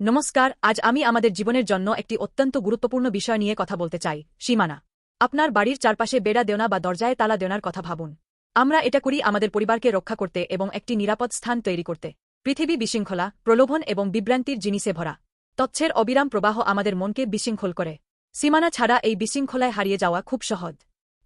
নমস্কার, আজ আমি আমাদের জীবনের জন্য একটি অত্যন্ত গুরুত্বপূর্ণ বিষয় নিয়ে কথা বলতে চাই, সীমানা। আপনার বাড়ির চারপাশে বেড়া দেওনা বা দরজায় তালা দেওনার কথা ভাবুন। আমরা এটা করি আমাদের পরিবারকে রক্ষা করতে এবং একটি নিরাপদ স্থান তৈরি করতে। পৃথিবী বিশৃঙ্খলা, প্রলোভন এবং বিভ্রান্তির জিনিসে ভরা। তথ্যের অবিরাম প্রবাহ আমাদের মনকে বিশৃঙ্খল করে। সীমানা ছাড়া এই বিশৃঙ্খলায় হারিয়ে যাওয়া খুব সহজ।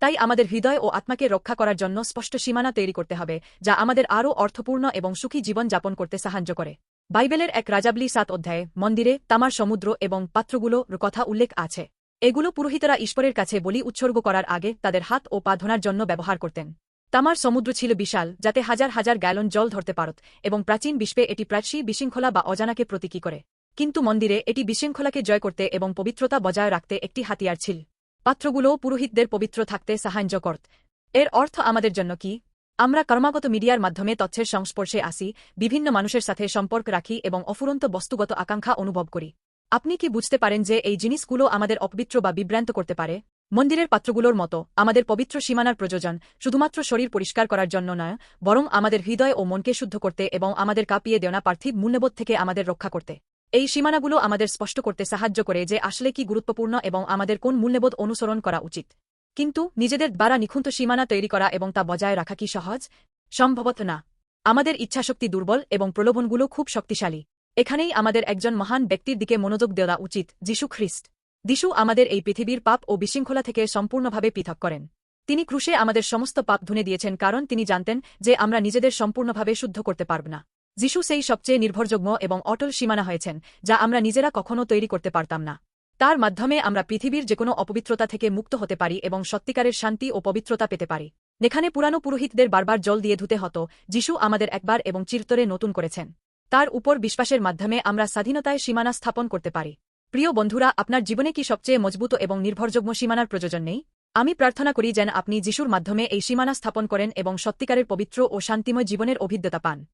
তাই আমাদের হৃদয় ও আত্মাকে রক্ষা করার জন্য স্পষ্ট সীমানা তৈরি করতে হবে, যা আমাদের আরও অর্থপূর্ণ এবং সুখী জীবন যাপন করতে সাহায্য করে। বাইবেলের এক রাজাবলি সাত অধ্যায়ে, মন্দিরে, তামার সমুদ্র এবং পাত্রগুলোর কথা উল্লেখ আছে। এগুলো পুরোহিতরা ঈশ্বরের কাছে বলি উৎসর্গ করার আগে তাদের হাত ও পা ধোনার জন্য ব্যবহার করতেন। তামার সমুদ্র ছিল বিশাল, যাতে হাজার হাজার গ্যালন জল ধরতে পারত এবং প্রাচীন বিশ্বে এটি প্রাচী বিশৃঙ্খলা বা অজানাকে প্রতীকী করে। কিন্তু মন্দিরে এটি বিশৃঙ্খলাকে জয় করতে এবং পবিত্রতা বজায় রাখতে একটি হাতিয়ার ছিল। পাত্রগুলোও পুরোহিতদের পবিত্র থাকতে সাহায্য করত। এর অর্থ আমাদের জন্য কি? আমরা কর্মাগত মিডিয়ার মাধ্যমে তথ্যের সংস্পর্শে আসি, বিভিন্ন মানুষের সাথে সম্পর্ক রাখি এবং অফুরন্ত বস্তুগত আকাঙ্ক্ষা অনুভব করি। আপনি কি বুঝতে পারেন যে এই জিনিসগুলো আমাদের অপবিত্র বা বিভ্রান্ত করতে পারে? মন্দিরের পাত্রগুলোর মতো, আমাদের পবিত্র সীমানার প্রয়োজন, শুধুমাত্র শরীর পরিষ্কার করার জন্য নয়, বরং আমাদের হৃদয় ও মনকে শুদ্ধ করতে এবং আমাদের কাঁপিয়ে দেওয়া পার্থিব মূল্যবোধ থেকে আমাদের রক্ষা করতে। এই সীমানাগুলো আমাদের স্পষ্ট করতে সাহায্য করে যে আসলে কি গুরুত্বপূর্ণ এবং আমাদের কোন মূল্যবোধ অনুসরণ করা উচিত। কিন্তু নিজেদের দ্বারা নিখুন্ত সীমানা তৈরি করা এবং তা বজায় রাখা কি সহজ? সম্ভবত না। আমাদের ইচ্ছাশক্তি দুর্বল এবং প্রলোভনগুলো খুব শক্তিশালী। এখানেই আমাদের একজন মহান ব্যক্তির দিকে মনোযোগ দেওয়া উচিত, যিশু খ্রিস্ট। যিশু আমাদের এই পৃথিবীর পাপ ও বিশৃঙ্খলা থেকে সম্পূর্ণভাবে পৃথক করেন। তিনি ক্রুশে আমাদের সমস্ত পাপ ধুনে দিয়েছেন কারণ তিনি জানতেন যে আমরা নিজেদের সম্পূর্ণভাবে শুদ্ধ করতে পারব না। যিশু সেই সবচেয়ে নির্ভরযোগ্য এবং অটল সীমানা হয়েছেন, যা আমরা নিজেরা কখনো তৈরি করতে পারতাম না। তার মাধ্যমে আমরা পৃথিবীর যেকোনো অপবিত্রতা থেকে মুক্ত হতে পারি এবং সত্যিকারের শান্তি ও পবিত্রতা পেতে পারি। যেখানে পুরানো পুরোহিতদের বারবার জল দিয়ে ধুতে হতো, যিশু আমাদের একবার এবং চিরতরে নতুন করেছেন। তার উপর বিশ্বাসের মাধ্যমে আমরা স্বাধীনতায় সীমানা স্থাপন করতে পারি। প্রিয় বন্ধুরা, আপনার জীবনে কি সবচেয়ে মজবুত এবং নির্ভরযোগ্য সীমানার প্রয়োজন নেই? আমি প্রার্থনা করি যেন আপনি যিশুর মাধ্যমে এই সীমানা স্থাপন করেন এবং সত্যিকারের পবিত্র ও শান্তিময় জীবনের অভিজ্ঞতা পান।